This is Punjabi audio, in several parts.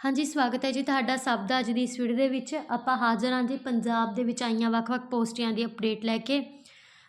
ਹਾਂਜੀ, ਸਵਾਗਤ ਹੈ ਜੀ ਤੁਹਾਡਾ ਸਭ ਦਾ। ਅੱਜ ਦੀ ਇਸ ਵੀਡੀਓ ਦੇ ਵਿੱਚ ਆਪਾਂ ਹਾਜ਼ਰ ਹਾਂ ਜੀ ਪੰਜਾਬ ਦੇ ਵਿੱਚ ਆਈਆਂ ਵੱਖ-ਵੱਖ ਪੋਸਟੀਆਂ ਦੀ ਅਪਡੇਟ ਲੈ ਕੇ।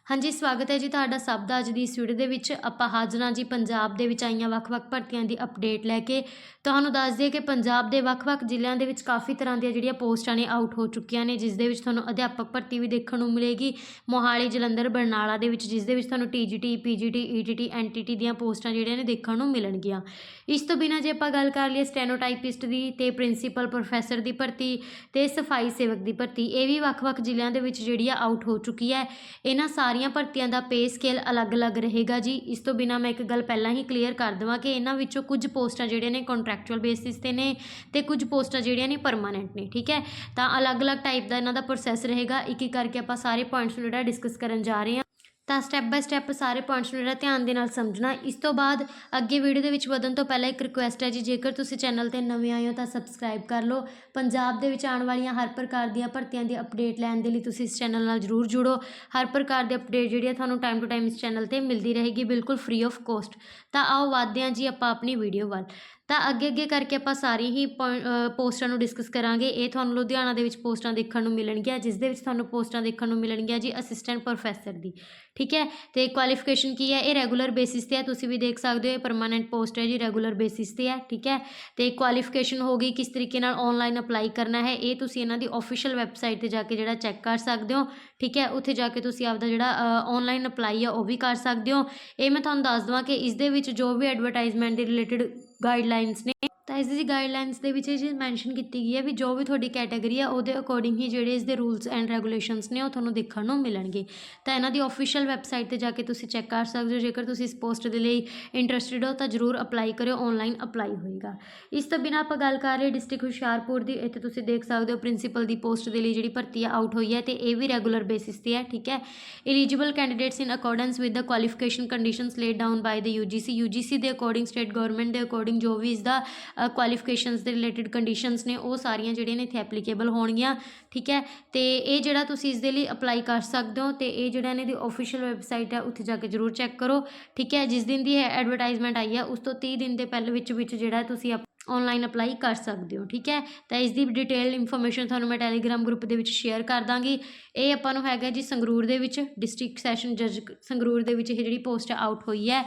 ਹਾਂਜੀ, ਸਵਾਗਤ ਹੈ ਜੀ ਤੁਹਾਡਾ ਸਭ ਦਾ। ਅੱਜ ਦੀ ਇਸ ਵੀਡੀਓ ਦੇ ਵਿੱਚ ਆਪਾਂ ਹਾਜ਼ਰ ਹਾਂ ਜੀ ਪੰਜਾਬ ਦੇ ਵਿੱਚ ਆਈਆਂ ਵੱਖ-ਵੱਖ ਭਰਤੀਆਂ ਦੀ ਅਪਡੇਟ ਲੈ ਕੇ। ਤੁਹਾਨੂੰ ਦੱਸ ਦਈਏ ਕਿ ਪੰਜਾਬ ਦੇ ਵੱਖ-ਵੱਖ ਜ਼ਿਲ੍ਹਿਆਂ ਦੇ ਵਿੱਚ ਕਾਫੀ ਤਰ੍ਹਾਂ ਦੀਆਂ ਜਿਹੜੀਆਂ ਪੋਸਟਾਂ ਨੇ ਆਊਟ ਹੋ ਚੁੱਕੀਆਂ ਨੇ, ਜਿਸ ਦੇ ਵਿੱਚ ਤੁਹਾਨੂੰ ਅਧਿਆਪਕ ਭਰਤੀ ਵੀ ਦੇਖਣ ਨੂੰ ਮਿਲੇਗੀ। ਮੋਹਾਲੀ, ਜਲੰਧਰ, ਬਰਨਾਲਾ ਦੇ ਵਿੱਚ, ਜਿਸ ਦੇ ਵਿੱਚ ਤੁਹਾਨੂੰ ਟੀਜੀਟੀ ਪੀਜੀਟੀ ਈਟੀਟੀ ਐਨਟੀਟੀ ਦੀਆਂ ਪੋਸਟਾਂ ਜਿਹੜੀਆਂ ਨੇ ਦੇਖਣ ਨੂੰ ਮਿਲਣਗੀਆਂ। ਇਸ ਤੋਂ ਬਿਨਾਂ ਜੇ ਆਪਾਂ ਗੱਲ ਕਰ ਲਈਏ ਸਟੈਨੋਟਾਈਪਿਸਟ ਦੀ ਤੇ ਪ੍ਰਿੰਸੀਪਲ ਪ੍ਰੋਫੈਸਰ ਦੀ ਭਰਤੀ ਤੇ ਸਫ਼ਾਈ ਸੇਵਕ ਦੀ ਭਰਤੀ, ਇਹ ਵੀ ਵੱਖ-ਵੱਖ ਜ਼ਿਲ੍ਹਿਆਂ ਦੇ ਵਿੱਚ ਜਿਹੜੀ ਆ ਆਊਟ ਹੋ ਚੁੱਕੀ ਹੈ ਇਹਨਾਂ ਸਾਰੀਆਂ ਭਰਤੀਆਂ ਦਾ ਪੇ ਸਕੇਲ ਅਲੱਗ-ਅਲੱਗ ਰਹੇਗਾ ਜੀ। ਇਸ ਤੋਂ ਬਿਨਾਂ ਮੈਂ ਇੱਕ ਗੱਲ ਪਹਿਲਾਂ ਹੀ ਕਲੀਅਰ ਕਰ ਦੇਵਾਂ ਕਿ ਇਹਨਾਂ ਵਿੱਚੋਂ ਕੁਝ ਪੋਸਟਾਂ ਜਿਹੜੀਆਂ ਨੇ ਕੰਟਰੈਕਚੁਅਲ ਬੇਸਿਸ ਤੇ ਨੇ ਤੇ ਕੁਝ ਪੋਸਟਾਂ ਜਿਹੜੀਆਂ ਨੇ ਪਰਮਾਨੈਂਟ ਨੇ, ਠੀਕ ਹੈ? ਤਾਂ ਅਲੱਗ-ਅਲੱਗ ਟਾਈਪ ਦਾ ਇਹਨਾਂ ਦਾ ਪ੍ਰੋਸੈਸ ਰਹੇਗਾ। ਇੱਕ ਇੱਕ ਕਰਕੇ ਆਪਾਂ ਸਾਰੇ ਪੁਆਇੰਟਸ ਨੂੰ ਜਿਹੜਾ ਡਿਸਕਸ ਕਰਨ ਜਾ ਰਹੇ ਹਾਂ। ਤਾਂ ਸਟੈਪ ਬਾਏ ਸਟੈਪ ਸਾਰੇ ਪੁਆਇੰਟਸ ਨੂੰ ਜਿਹੜਾ ਧਿਆਨ ਦੇ ਨਾਲ ਸਮਝਣਾ। ਇਸ ਤੋਂ ਬਾਅਦ ਅੱਗੇ ਵੀਡੀਓ ਦੇ ਵਿੱਚ ਵਧਣ ਤੋਂ ਪਹਿਲਾਂ ਇੱਕ ਰਿਕੁਐਸਟ ਹੈ ਜੀ, ਜੇਕਰ ਤੁਸੀਂ ਚੈਨਲ ਤੇ ਨਵੇਂ ਆਏ ਹੋ ਤਾਂ ਸਬਸਕ੍ਰਾਈਬ ਕਰ ਲਓ। ਪੰਜਾਬ ਦੇ ਵਿੱਚ ਆਉਣ ਵਾਲੀਆਂ ਹਰ ਪ੍ਰਕਾਰ ਦੀਆਂ ਭਰਤੀਆਂ ਦੀ ਅਪਡੇਟ ਲੈਣ ਦੇ ਲਈ ਤੁਸੀਂ ਇਸ ਚੈਨਲ ਨਾਲ ਜਰੂਰ ਜੁੜੋ। ਹਰ ਪ੍ਰਕਾਰ ਦੀ ਅਪਡੇਟ ਜਿਹੜੀ ਹੈ ਤੁਹਾਨੂੰ ਟਾਈਮ ਟੂ ਟਾਈਮ ਇਸ ਚੈਨਲ ਤੇ ਮਿਲਦੀ ਰਹੇਗੀ, ਬਿਲਕੁਲ ਫ੍ਰੀ ਆਫ ਕੋਸਟ ਤਾਂ ਆਓ, ਵਧਦੇ ਹਾਂ ਜੀ ਆਪਾਂ ਆਪਣੀ ਵੀਡੀਓ ਵੱਲ। ਤਾਂ ਅੱਗੇ ਅੱਗੇ ਕਰਕੇ ਆਪਾਂ ਸਾਰੀ ਹੀ ਪੁਆਇੰ- ਪੋਸਟਾਂ ਨੂੰ ਡਿਸਕਸ ਕਰਾਂਗੇ। ਇਹ ਤੁਹਾਨੂੰ ਲੁਧਿਆਣਾ ਦੇ ਵਿੱਚ ਪੋਸਟਾਂ ਦੇਖਣ ਨੂੰ ਮਿਲਣਗੀਆਂ, ਜਿਸ ਦੇ ਵਿੱਚ ਤੁਹਾਨੂੰ ਪੋਸਟਾਂ ਦੇਖਣ ਨੂੰ ਮਿਲਣਗੀਆਂ ਜੀ ਅਸਿਸਟੈਂਟ ਪ੍ਰੋਫੈਸਰ ਦੀ। ਠੀਕ ਹੈ? ਤੇ ਕੁਆਲੀਫਿਕੇਸ਼ਨ ਕੀ ਹੈ? ਇਹ ਰੈਗੂਲਰ ਬੇਸਿਸ ਤੇ ਹੈ, ਤੁਸੀਂ ਵੀ ਦੇਖ ਸਕਦੇ ਹੋ, ਇਹ ਪਰਮਾਨੈਂਟ ਪੋਸਟ ਹੈ ਜੀ ਰੈਗੂਲਰ ਬੇਸਿਸ ਤੇ ਹੈ, ਠੀਕ ਹੈ? ਤੇ ਕੁਆਲੀਫਿਕੇਸ਼ਨ ਹੋ ਗਈ, ਕਿਸ ਤਰੀਕੇ ਨਾਲ ਆਨਲਾਈਨ ਅਪਲਾਈ ਕਰਨਾ ਹੈ, ਇਹ ਤੁਸੀਂ ਇਹਨਾਂ ਦੀ ਆਫੀਸ਼ੀਅਲ ਵੈਬਸਾਈਟ ਤੇ ਜਾ ਕੇ ਜਿਹੜਾ ਚੈੱਕ ਕਰ ਸਕਦੇ ਹੋ, ਠੀਕ ਹੈ? ਉੱਥੇ ਜਾ ਕੇ ਤੁਸੀਂ ਆਪਦਾ ਜਿਹੜਾ ਆਨਲਾਈਨ ਅਪਲਾਈ ਆ, ਉਹ ਵੀ ਕਰ ਸਕਦੇ ਹੋ। ਇਹ ਮੈਂ ਤੁਹਾਨੂੰ ਦੱਸ ਦਵਾਂ ਕਿ ਇਸ ਦੇ ਵਿੱਚ ਜੋ ਵੀ ਐਡਵਰਟਾਈਜ਼ਮੈਂਟ ਦੇ ਰਿਲੇਟਡ ਗਾਈਡਲਾਈਨਸ ਨੇ ਤਾਂ ਇਸ ਦੀ ਗਾਈਡਲਾਈਨਸ ਦੇ ਵਿੱਚ ਇਹ ਚੀਜ਼ ਮੈਂਸ਼ਨ ਕੀਤੀ ਗਈ ਹੈ ਵੀ ਜੋ ਵੀ ਤੁਹਾਡੀ ਕੈਟਾਗਰੀ ਆ, ਉਹਦੇ ਅਕੋਰਡਿੰਗ ਹੀ ਜਿਹੜੇ ਇਸ ਦੇ ਰੂਲਸ ਐਂਡ ਰੈਗੂਲੇਸ਼ਨਸ ਨੇ, ਉਹ ਤੁਹਾਨੂੰ ਦੇਖਣ ਨੂੰ ਮਿਲਣਗੇ। ਤਾਂ ਇਹਨਾਂ ਦੀ ਆਫੀਸ਼ੀਅਲ ਵੈਬਸਾਈਟ ਤੇ ਜਾ ਕੇ ਤੁਸੀਂ ਚੈੱਕ ਕਰ ਸਕਦੇ ਹੋ। ਜੇਕਰ ਤੁਸੀਂ ਇਸ ਪੋਸਟ ਦੇ ਲਈ ਇੰਟਰਸਟਿਡ ਹੋ, ਤਾਂ ਜਰੂਰ ਅਪਲਾਈ ਕਰਿਓ ਆਨਲਾਈਨ ਅਪਲਾਈ ਹੋਏਗਾ। ਇਸ ਤੋਂ ਬਿਨਾਂ ਆਪਾਂ ਗੱਲ ਕਰ ਰਹੇ ਡਿਸਟ੍ਰਿਕਟ ਹੁਸ਼ਿਆਰਪੁਰ ਦੀ। ਇੱਥੇ ਤੁਸੀਂ ਦੇਖ ਸਕਦੇ ਹੋ ਪ੍ਰਿੰਸੀਪਲ ਦੀ ਪੋਸਟ ਦੇ ਲਈ ਜਿਹੜੀ ਭਰਤੀ ਆ ਆਊਟ ਹੋਈ ਹੈ ਤੇ ਇਹ ਵੀ ਰੈਗੂਲਰ ਬੇਸਿਸ ਤੇ ਹੈ, ਠੀਕ ਹੈ? Eligible candidates in accordance with the qualification conditions laid down by the UGC UGC ਦੇ ਅਕੋਰਡਿੰਗ ਸਟੇਟ ਗਵਰਨਮੈਂਟ ਦੇ ਅਕੋਰਡਿੰਗ ਜੋ ਵੀ ਇਸ ਦਾ ਕੁਆਲੀਫਿਕੇਸ਼ਨਸ ਦੇ ਰਿਲੇਟਡ ਕੰਡੀਸ਼ਨਸ ਨੇ, ਉਹ ਸਾਰੀਆਂ ਜਿਹੜੀਆਂ ਨੇ ਇੱਥੇ ਐਪਲੀਕੇਬਲ ਹੋਣਗੀਆਂ, ਠੀਕ ਹੈ? ਤੇ ਇਹ ਜਿਹੜਾ ਤੁਸੀਂ ਇਸ ਦੇ ਲਈ ਅਪਲਾਈ ਕਰ ਸਕਦੇ ਹੋ ਤੇ ਇਹ ਜਿਹੜਾ ਇਹਨਾਂ ਦੀ ਆਫੀਸ਼ੀਅਲ ਵੈਬਸਾਈਟ ਹੈ, ਉੱਥੇ ਜਾ ਕੇ ਜਰੂਰ ਚੈੱਕ ਕਰੋ, ਠੀਕ ਹੈ? ਜਿਸ ਦਿਨ ਦੀ ਇਹ ਐਡਵਰਟਾਈਜ਼ਮੈਂਟ ਆਈ ਹੈ, ਉਸ ਤੋਂ 30 ਦਿਨ ਦੇ ਪਹਿਲੇ ਵਿੱਚ ਵਿੱਚ ਜਿਹੜਾ ਤੁਸੀਂ ਆਨਲਾਈਨ ਅਪਲਾਈ ਕਰ ਸਕਦੇ ਹੋ, ਠੀਕ ਹੈ? ਤਾਂ ਇਸ ਦੀ ਡਿਟੇਲ ਇਨਫੋਰਮੇਸ਼ਨ ਤੁਹਾਨੂੰ ਮੈਂ ਟੈਲੀਗ੍ਰਾਮ ਗਰੁੱਪ ਦੇ ਵਿੱਚ ਸ਼ੇਅਰ ਕਰ ਦਾਂਗੀ। ਇਹ ਆਪਾਂ ਨੂੰ ਹੈਗਾ ਜੀ ਸੰਗਰੂਰ ਦੇ ਵਿੱਚ ਡਿਸਟ੍ਰਿਕਟ ਸੈਸ਼ਨ ਜੱਜ ਸੰਗਰੂਰ ਦੇ ਵਿੱਚ ਇਹ ਜਿਹੜੀ ਪੋਸਟ ਆਊਟ ਹੋਈ ਹੈ।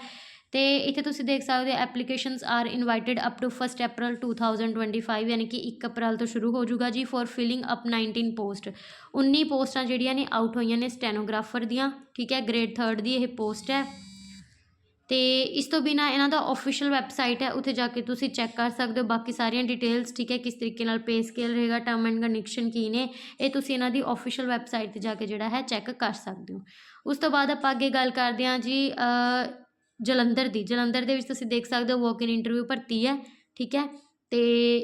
ਤੇ ਇੱਥੇ ਤੁਸੀਂ ਦੇਖ ਸਕਦੇ ਹੋ applications are invited up to 1 April 2025 ਯਾਨੀ ਕਿ 1 ਅਪ੍ਰੈਲ ਤੋਂ ਸ਼ੁਰੂ ਹੋ ਜਾਊਗਾ ਜੀ ਫॉर ਫਿਲਿੰਗ ਅਪ 19 ਪੋਸਟ 19 ਪੋਸਟਾਂ ਜਿਹੜੀਆਂ ਨੇ ਆਊਟ ਹੋਈਆਂ ਨੇ ਸਟੈਨੋਗ੍ਰਾਫਰ ਦੀਆਂ, ਠੀਕ ਹੈ ਗ੍ਰੇਡ 3 ਦੀ ਇਹ ਪੋਸਟ ਹੈ। ਤੇ ਇਸ ਤੋਂ ਬਿਨਾ ਇਹਨਾਂ ਦਾ ਆਫੀਸ਼ੀਅਲ ਵੈਬਸਾਈਟ ਹੈ, ਉੱਥੇ ਜਾ ਕੇ ਤੁਸੀਂ ਚੈੱਕ ਕਰ ਸਕਦੇ ਹੋ ਬਾਕੀ ਸਾਰੀਆਂ ਡਿਟੇਲਸ ਠੀਕ ਹੈ, ਕਿਸ ਤਰੀਕੇ ਨਾਲ ਪੇ ਸਕੇਲ ਰਹੇਗਾ ਟਰਮ ਐਂਡ ਕੰਡੀਸ਼ਨ ਕੀ ਨੇ, ਇਹ ਤੁਸੀਂ ਇਹਨਾਂ ਦੀ ਆਫੀਸ਼ੀਅਲ ਵੈਬਸਾਈਟ ਤੇ ਜਾ ਕੇ ਜਿਹੜਾ ਹੈ ਚੈੱਕ ਕਰ ਸਕਦੇ ਹੋ। ਉਸ ਤੋਂ ਬਾਅਦ ਆਪਾਂ ਅੱਗੇ ਗੱਲ ਕਰਦੇ ਹਾਂ ਜੀ ਜਲੰਧਰ ਦੀ, ਜਲੰਧਰ ਦੇ ਵਿੱਚ ਤੁਸੀਂ ਦੇਖ ਸਕਦੇ ਹੋ ਵਾਕ ਇਨ ਇੰਟਰਵਿਊ ਭਰਤੀ ਹੈ, ਠੀਕ ਹੈ? ਤੇ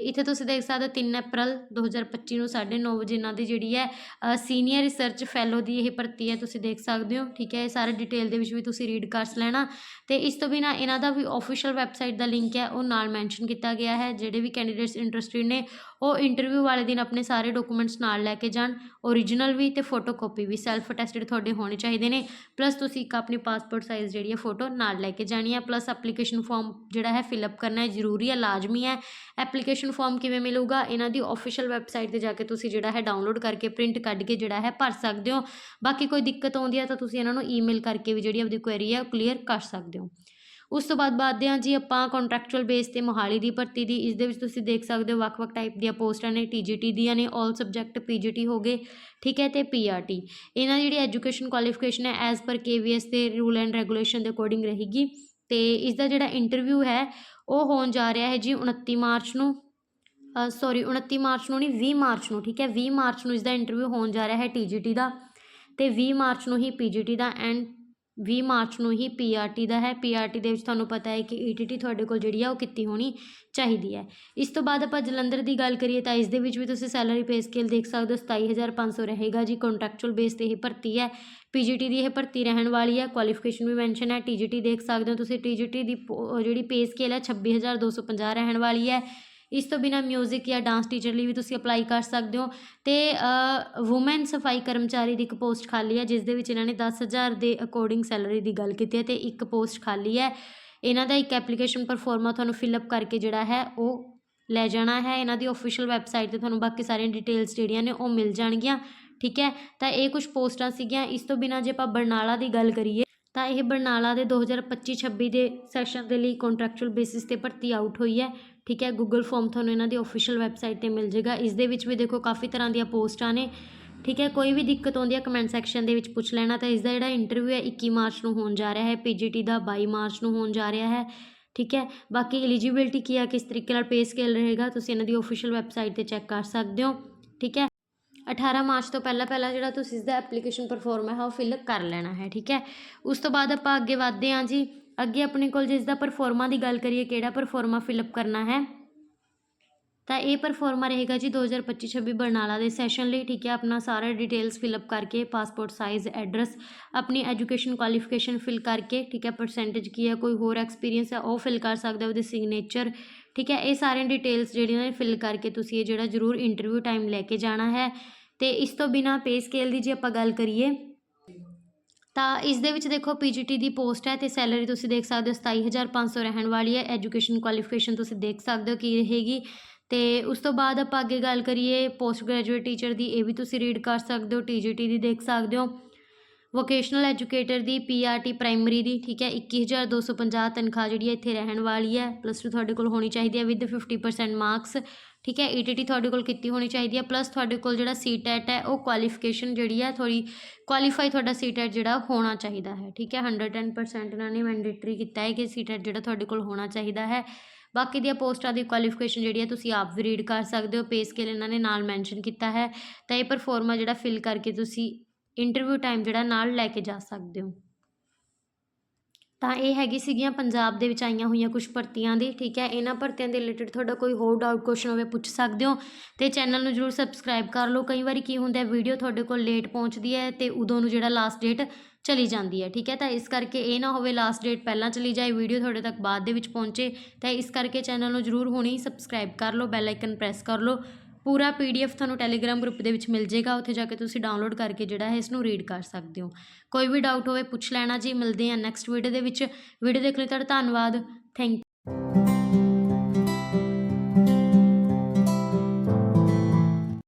ਇੱਥੇ ਤੁਸੀਂ ਦੇਖ ਸਕਦੇ ਹੋ 3 ਅਪ੍ਰੈਲ 2025 ਨੂੰ 9:30 ਵਜੇ ਇਹਨਾਂ ਦੀ ਜਿਹੜੀ ਹੈ ਸੀਨੀਅਰ ਰਿਸਰਚ ਫੈਲੋ ਦੀ ਇਹ ਭਰਤੀ ਹੈ, ਤੁਸੀਂ ਦੇਖ ਸਕਦੇ ਹੋ, ਠੀਕ ਹੈ, ਇਹ ਸਾਰੇ ਡਿਟੇਲ ਦੇ ਵਿੱਚ ਵੀ ਤੁਸੀਂ ਰੀਡ ਕਰ ਲੈਣਾ। ਤੇ ਇਸ ਤੋਂ ਬਿਨਾ ਇਹਨਾਂ ਦਾ ਵੀ ਆਫੀਸ਼ੀਅਲ ਵੈਬਸਾਈਟ ਦਾ ਲਿੰਕ ਹੈ, ਉਹ ਨਾਲ ਮੈਂਸ਼ਨ ਕੀਤਾ ਗਿਆ ਹੈ, ਜਿਹੜੇ ਵੀ ਕੈਂਡੀਡੇਟਸ ਇੰਟਰਸਟਿਡ ਨੇ, ਉਹ ਇੰਟਰਵਿਊ ਵਾਲੇ ਦਿਨ ਆਪਣੇ ਸਾਰੇ ਡਾਕੂਮੈਂਟਸ ਨਾਲ ਲੈ ਕੇ ਜਾਣ ਓਰੀਜਨਲ ਵੀ ਤੇ ਫੋਟੋਕਾਪੀ ਵੀ ਸੈਲਫ ਅਟੈਸਟਡ ਤੁਹਾਡੇ ਹੋਣੇ ਚਾਹੀਦੇ ਨੇ ਪਲੱਸ ਤੁਸੀਂ ਇੱਕ ਆਪਣੀ ਪਾਸਪੋਰਟ ਸਾਈਜ਼ ਜਿਹੜੀ ਹੈ ਫੋਟੋ ਨਾਲ ਲੈ ਕੇ ਜਾਣੀ ਹੈ ਪਲੱਸ ਐਪਲੀਕੇਸ਼ਨ ਫਾਰਮ ਜਿਹੜਾ ਹੈ ਫਿਲ ਅਪ ਕਰਨਾ ਹੈ ਜ਼ਰੂਰੀ ਹੈ, ਲਾਜ਼ਮੀ ਹੈ ਐਪਲੀਕੇਸ਼ਨ ਫਾਰਮ ਕਿਵੇਂ ਮਿਲੂਗਾ, ਇਹਨਾਂ ਦੀ ਆਫੀਸ਼ੀਅਲ ਵੈਬਸਾਈਟ ਤੇ ਜਾ ਕੇ ਤੁਸੀਂ ਜਿਹੜਾ ਹੈ ਡਾਊਨਲੋਡ ਕਰਕੇ ਪ੍ਰਿੰਟ ਕੱਢ ਕੇ ਜਿਹੜਾ ਹੈ ਭਰ ਸਕਦੇ ਹੋ। ਬਾਕੀ ਕੋਈ ਦਿੱਕਤ ਆਉਂਦੀ ਹੈ ਤਾਂ ਤੁਸੀਂ ਇਹਨਾਂ ਨੂੰ ਈਮੇਲ ਕਰਕੇ ਵੀ ਜਿਹੜੀ ਆਪਦੀ ਕੁਐਰੀ ਹੈ ਉਹ ਕਲੀਅਰ ਕਰ ਸਕਦੇ ਹੋ। ਉਸ ਤੋਂ ਬਾਅਦ ਬਾਅਦ ਦੇ ਹਾਂ ਜੀ ਆਪਾਂ ਕੰਟਰੈਕਚੁਅਲ ਬੇਸ ਤੇ ਮੋਹਾਲੀ ਦੀ ਭਰਤੀ ਦੀ ਇਸ ਦੇ ਵਿੱਚ ਤੁਸੀਂ ਦੇਖ ਸਕਦੇ ਹੋ ਵੱਖ-ਵੱਖ ਟਾਈਪ ਦੀਆਂ ਪੋਸਟਾਂ ਨੇ ਟੀਜੀਟੀ ਦੀਆਂ ਨੇ 올 ਸਬਜੈਕਟ ਪੀਜੀਟੀ ਹੋ ਗਏ, ਠੀਕ ਹੈ, ਤੇ ਪੀਆਰਟੀ ਇਹਨਾਂ ਦੀ ਜਿਹੜੀ ਐਜੂਕੇਸ਼ਨ ਕੁਆਲੀਫਿਕੇਸ਼ਨ ਹੈ ਐਜ਼ ਪਰ ਕੇਵੀਐਸ ਦੇ ਰੂਲ ਐਂਡ ਰੈਗੂਲੇਸ਼ਨ ਦੇ ਅਕੋਰਡਿੰਗ ਰਹੇਗੀ। ਅਤੇ ਇਸ ਦਾ ਜਿਹੜਾ ਇੰਟਰਵਿਊ ਹੈ, ਉਹ ਹੋਣ ਜਾ ਰਿਹਾ ਹੈ ਜੀ 29 ਮਾਰਚ ਨੂੰ। ਸੋਰੀ ਉਣੱਤੀ ਮਾਰਚ ਨੂੰ ਨਹੀਂ, ਵੀਹ ਮਾਰਚ ਨੂੰ, ਠੀਕ ਹੈ? ਵੀਹ ਮਾਰਚ ਨੂੰ ਇਸ ਦਾ ਇੰਟਰਵਿਊ ਹੋਣ ਜਾ ਰਿਹਾ ਹੈ ਟੀ ਜੀ ਟੀ ਦਾ ਅਤੇ ਵੀਹ ਮਾਰਚ ਨੂੰ ਹੀ ਪੀ ਜੀ ਟੀ ਦਾ ਐਂਡ 20 ਮਾਰਚ ਨੂੰ ਹੀ ਪੀਆਰਟੀ ਦਾ ਹੈ। ਪੀਆਰਟੀ ਦੇ ਵਿੱਚ ਤੁਹਾਨੂੰ ਪਤਾ ਹੈ ਕਿ ਈਟੀਟੀ ਤੁਹਾਡੇ ਕੋਲ ਜਿਹੜੀ ਆ ਉਹ ਕੀਤੀ ਹੋਣੀ ਚਾਹੀਦੀ ਹੈ। ਇਸ ਤੋਂ ਬਾਅਦ ਆਪਾਂ ਜਲੰਧਰ ਦੀ ਗੱਲ ਕਰੀਏ ਤਾਂ ਇਸ ਦੇ ਵਿੱਚ ਵੀ ਤੁਸੀਂ ਸੈਲਰੀ ਪੇ ਸਕੇਲ ਦੇਖ ਸਕਦੇ ਹੋ 27500 ਰਹੇਗਾ ਜੀ। ਕੰਟਰੈਕਚੁਅਲ ਬੇਸ ਤੇ ਇਹ ਭਰਤੀ ਹੈ। ਪੀਜੀਟੀ ਦੀ ਇਹ ਭਰਤੀ ਰਹਿਣ ਵਾਲੀ ਹੈ। ਕੁਆਲੀਫਿਕੇਸ਼ਨ ਵੀ ਮੈਂਸ਼ਨ ਹੈ। ਟੀਜੀਟੀ ਦੇਖ ਸਕਦੇ ਹੋ ਤੁਸੀਂ। ਟੀਜੀਟੀ ਦੀ ਪੋ- ਜਿਹੜੀ ਪੇ ਸਕੇਲ ਹੈ 26250 ਰਹਿਣ ਵਾਲੀ ਹੈ। ਇਸ ਤੋਂ ਬਿਨਾ ਮਿਊਜ਼ਿਕ ਜਾਂ ਡਾਂਸ ਟੀਚਰ ਲਈ ਵੀ ਤੁਸੀਂ ਅਪਲਾਈ ਕਰ ਸਕਦੇ ਹੋ। ਅਤੇ ਵੂਮੈਨ ਸਫ਼ਾਈ ਕਰਮਚਾਰੀ ਦੀ ਇੱਕ ਪੋਸਟ ਖਾਲੀ ਹੈ ਜਿਸ ਦੇ ਵਿੱਚ ਇਹਨਾਂ ਨੇ ਦਸ ਹਜ਼ਾਰ ਦੇ ਅਕੋਰਡਿੰਗ ਸੈਲਰੀ ਦੀ ਗੱਲ ਕੀਤੀ ਹੈ ਅਤੇ ਇੱਕ ਪੋਸਟ ਖਾਲੀ ਹੈ। ਇਹਨਾਂ ਦਾ ਇੱਕ ਐਪਲੀਕੇਸ਼ਨ ਪਰਫੋਰਮਾ ਤੁਹਾਨੂੰ ਫਿਲਅਪ ਕਰਕੇ ਜਿਹੜਾ ਹੈ, ਉਹ ਲੈ ਜਾਣਾ ਹੈ। ਇਹਨਾਂ ਦੀ ਅਫੀਸ਼ੀਅਲ ਵੈਬਸਾਈਟ ਤੇ ਤੁਹਾਨੂੰ ਬਾਕੀ ਸਾਰੀਆਂ ਡਿਟੇਲਸ ਜਿਹੜੀਆਂ ਨੇ, ਉਹ ਮਿਲ ਜਾਣਗੀਆਂ। ਠੀਕ ਹੈ? ਤਾਂ ਇਹ ਕੁਝ ਪੋਸਟਾਂ ਸੀਗੀਆਂ। ਇਸ ਤੋਂ ਬਿਨਾ ਜੇ ਆਪਾਂ ਬਰਨਾਲਾ ਦੀ ਗੱਲ ਕਰੀਏ ਤਾਂ ਇਹ ਬਰਨਾਲਾ ਦੇ 2025-26 ਦੇ ਸੈਸ਼ਨ ਦੇ ਲਈ ਕੰਟਰੈਕਚੁਅਲ ਬੇਸਿਸ ਤੇ ਭਰਤੀ ਆਊਟ ਹੋਈ ਹੈ। ਠੀਕ ਹੈ ਗੂਗਲ ਫਾਰਮ ਤੁਹਾਨੂੰ ਇਹਨਾਂ ਦੀ ਅਫੀਸ਼ੀਅਲ ਵੈਬਸਾਈਟ ਤੇ ਮਿਲ ਜਾਏਗਾ। ਇਸ ਦੇ ਵਿੱਚ ਵੀ ਦੇਖੋ ਕਾਫੀ ਤਰ੍ਹਾਂ ਦੀਆਂ ਪੋਸਟਾਂ ਨੇ। ਠੀਕ ਹੈ, ਕੋਈ ਵੀ ਦਿੱਕਤ ਆਉਂਦੀ ਹੈ ਕਮੈਂਟ ਸੈਕਸ਼ਨ ਦੇ ਵਿੱਚ ਪੁੱਛ ਲੈਣਾ। ਤਾਂ ਇਸ ਦਾ ਜਿਹੜਾ ਇੰਟਰਵਿਊ ਹੈ 21 ਮਾਰਚ ਨੂੰ ਹੋਣ ਜਾ ਰਿਹਾ ਹੈ ਪੀਜੀਟੀ ਦਾ 22 ਮਾਰਚ ਨੂੰ ਹੋਣ ਜਾ ਰਿਹਾ ਹੈ। ਠੀਕ ਹੈ, ਬਾਕੀ ਐਲੀਜੀਬਿਲਟੀ ਕੀ ਆ, ਕਿਸ ਤਰੀਕੇ ਨਾਲ ਪੇ ਸਕੇਲ ਰਹੇਗਾ, ਤੁਸੀਂ ਇਹਨਾਂ ਦੀ ਅਫੀਸ਼ੀਅਲ ਵੈਬਸਾਈਟ ਤੇ ਚੈੱਕ ਕਰ ਸਕਦੇ ਹੋ। ਠੀਕ ਹੈ 18 ਮਾਰਚ ਤੋਂ ਪਹਿਲਾਂ ਪਹਿਲਾਂ ਜਿਹੜਾ ਤੁਸੀਂ ਇਸ ਦਾ ਐਪਲੀਕੇਸ਼ਨ ਪਰਫਾਰਮ ਹੈ, ਉਹ ਫਿਲ ਕਰ ਲੈਣਾ ਹੈ, ਠੀਕ ਹੈ? ਉਸ ਤੋਂ ਬਾਅਦ ਆਪਾਂ ਅੱਗੇ ਵਧਦੇ ਹਾਂ ਜੀ। ਅੱਗੇ ਆਪਣੇ ਕੋਲ ਜਿਸ ਦਾ ਪਰਫਾਰਮਾ ਦੀ ਗੱਲ ਕਰੀਏ, ਕਿਹੜਾ ਪਰਫਾਰਮਾ ਫਿਲਅਪ ਕਰਨਾ ਹੈ? ਤਾਂ ਇਹ ਪਰਫਾਰਮਾ ਰਹੇਗਾ ਜੀ 2025-26 ਬਰਨਾਲਾ ਦੇ ਸੈਸ਼ਨ ਲਈ, ਠੀਕ ਹੈ? ਆਪਣਾ ਸਾਰਾ ਡਿਟੇਲਸ ਫਿਲਅਪ ਕਰਕੇ ਪਾਸਪੋਰਟ ਸਾਈਜ਼ ਐਡਰੈਸ ਆਪਣੀ ਐਜੂਕੇਸ਼ਨ ਕੁਆਲੀਫਿਕੇਸ਼ਨ ਫਿਲ ਕਰਕੇ, ਠੀਕ ਹੈ? ਪਰਸੈਂਟੇਜ ਕੀ ਹੈ, ਕੋਈ ਹੋਰ ਐਕਸਪੀਰੀਅੰਸ ਹੈ, ਉਹ ਫਿਲ ਕਰ ਸਕਦਾ ਉਹਦੇ ਸਿਗਨੇਚਰ ਠੀਕ ਹੈ? ਇਹ ਸਾਰੀਆਂ ਡਿਟੇਲਸ ਜਿਹੜੀਆਂ ਨੇ ਫਿਲ ਕਰਕੇ ਤੁਸੀਂ ਇਹ ਜਿਹੜਾ ਜ਼ਰੂਰ ਇੰਟਰਵਿਊ ਟਾਈਮ ਲੈ ਕੇ ਜਾਣਾ ਹੈ। ਅਤੇ ਇਸ ਤੋਂ ਬਿਨਾਂ ਪੇ ਸਕੇਲ ਦੀ ਜੇ ਆਪਾਂ ਗੱਲ ਕਰੀਏ, ਤਾਂ ਇਸ ਦੇ ਵਿੱਚ ਦੇਖੋ ਪੀਜੀਟੀ ਦੀ ਪੋਸਟ ਹੈ ਤੇ ਸੈਲਰੀ ਤੁਸੀਂ ਦੇਖ ਸਕਦੇ ਹੋ 27500 ਰਹਿਣ ਵਾਲੀ ਹੈ ਐਜੂਕੇਸ਼ਨ ਕੁਆਲੀਫਿਕੇਸ਼ਨ ਤੁਸੀਂ ਦੇਖ ਸਕਦੇ ਹੋ ਕੀ ਰਹੇਗੀ ਤੇ ਉਸ ਤੋਂ ਬਾਅਦ ਆਪਾਂ ਅੱਗੇ ਗੱਲ ਕਰੀਏ ਪੋਸਟ ਗ੍ਰੈਜੂਏਟ ਟੀਚਰ ਦੀ, ਇਹ ਵੀ ਤੁਸੀਂ ਰੀਡ ਕਰ ਸਕਦੇ ਹੋ ਟੀਜੀਟੀ ਦੀ ਦੇਖ ਸਕਦੇ ਹੋ ਵੋਕੇਸ਼ਨਲ ਐਜੂਕੇਟਰ ਦੀ ਪੀਆਰਟੀ ਪ੍ਰਾਇਮਰੀ ਦੀ, ਠੀਕ ਹੈ 21250 ਤਨਖਾਹ ਜਿਹੜੀ ਹੈ ਇੱਥੇ ਰਹਿਣ ਵਾਲੀ ਹੈ ਪਲੱਸ 2 ਤੁਹਾਡੇ ਕੋਲ ਹੋਣੀ ਚਾਹੀਦੀ ਹੈ ਵਿਦ 50% ਮਾਰਕਸ ਠੀਕ ਹੈ ਈਟੀਟੀ ਤੁਹਾਡੇ ਕੋਲ ਕੀਤੀ ਹੋਣੀ ਚਾਹੀਦੀ ਹੈ ਪਲੱਸ ਤੁਹਾਡੇ ਕੋਲ ਜਿਹੜਾ ਸੀਟੈਟ ਹੈ, ਉਹ ਕੁਆਲੀਫਿਕੇਸ਼ਨ ਜਿਹੜੀ ਹੈ ਥੋੜੀ ਕੁਆਲੀਫਾਈ ਤੁਹਾਡਾ ਸੀਟੈਟ ਜਿਹੜਾ ਹੋਣਾ ਚਾਹੀਦਾ ਹੈ, ਠੀਕ ਹੈ 110% ਇਹਨਾਂ ਨੇ ਮੈਂਡੇਟਰੀ ਕੀਤਾ ਹੈ ਕਿ ਸੀਟੈਟ ਜਿਹੜਾ ਤੁਹਾਡੇ ਕੋਲ ਹੋਣਾ ਚਾਹੀਦਾ ਹੈ। ਬਾਕੀ ਦੀਆਂ ਪੋਸਟਾਂ ਦੀ ਕੁਆਲੀਫਿਕੇਸ਼ਨ ਜਿਹੜੀ ਹੈ, ਤੁਸੀਂ ਆਪ ਵੀ ਰੀਡ ਕਰ ਸਕਦੇ ਹੋ ਪੇ ਸਕੇਲ ਇਹਨਾਂ ਨੇ ਨਾਲ ਮੈਂਸ਼ਨ ਕੀਤਾ ਹੈ, ਤਾਂ ਇਹ ਪਰਫਾਰਮਾ ਜਿਹੜਾ ਫਿਲ ਕਰਕੇ ਤੁਸੀਂ ਇੰਟਰਵਿਊ ਟਾਈਮ ਜਿਹੜਾ ਨਾਲ ਲੈ ਕੇ ਜਾ ਸਕਦੇ ਹੋ। ਤਾਂ ਇਹ ਹੈਗੀ ਸੀਗੀਆਂ ਪੰਜਾਬ ਦੇ ਵਿੱਚ ਆਈਆਂ ਹੋਈਆਂ ਕੁਝ ਭਰਤੀਆਂ ਦੀ, ਠੀਕ ਹੈ? ਇਹਨਾਂ ਭਰਤੀਆਂ ਦੇ ਰਿਲੇਟਡ ਤੁਹਾਡਾ ਕੋਈ ਹੋਰ ਡਾਊਟ ਕੁਐਸਚਨ ਹੋਵੇ ਪੁੱਛ ਸਕਦੇ ਹੋ ਤੇ ਚੈਨਲ ਨੂੰ ਜਰੂਰ ਸਬਸਕ੍ਰਾਈਬ ਕਰ ਲਓ। ਕਈ ਵਾਰੀ ਕੀ ਹੁੰਦਾ ਹੈ ਵੀਡੀਓ ਤੁਹਾਡੇ ਕੋਲ ਲੇਟ ਪਹੁੰਚਦੀ ਹੈ ਤੇ ਉਦੋਂ ਨੂੰ ਜਿਹੜਾ ਲਾਸਟ ਡੇਟ ਚਲੀ ਜਾਂਦੀ ਹੈ, ਠੀਕ ਹੈ? ਤਾਂ ਇਸ ਕਰਕੇ ਇਹ ਨਾ ਹੋਵੇ ਲਾਸਟ ਡੇਟ ਪਹਿਲਾਂ ਚਲੀ ਜਾਏ ਵੀਡੀਓ ਤੁਹਾਡੇ ਤੱਕ ਬਾਅਦ ਦੇ ਵਿੱਚ ਪਹੁੰਚੇ, ਤਾਂ ਇਸ ਕਰਕੇ ਚੈਨਲ ਨੂੰ ਜਰੂਰ ਹੁਣੀ ਸਬਸਕ੍ਰਾਈਬ ਕਰ ਲਓ ਬੈਲ ਆਈਕਨ ਪ੍ਰੈਸ ਕਰ ਲਓ ਪੂਰਾ ਪੀਡੀਐਫ ਤੁਹਾਨੂੰ ਟੈਲੀਗ੍ਰਾਮ ਗਰੁੱਪ ਦੇ ਵਿੱਚ ਮਿਲ ਜੇਗਾ ਉੱਥੇ ਜਾ ਕੇ ਤੁਸੀਂ ਡਾਊਨਲੋਡ ਕਰਕੇ ਜਿਹੜਾ ਹੈ ਇਸ ਨੂੰ ਰੀਡ ਕਰ ਸਕਦੇ ਹੋ। ਕੋਈ ਵੀ ਡਾਊਟ ਹੋਵੇ ਪੁੱਛ ਲੈਣਾ ਜੀ, ਮਿਲਦੇ ਹਾਂ ਨੈਕਸਟ ਵੀਡੀਓ ਦੇ ਵਿੱਚ। ਵੀਡੀਓ ਦੇਖਣ ਲਈ ਤੁਹਾਡਾ ਧੰਨਵਾਦ। Thank you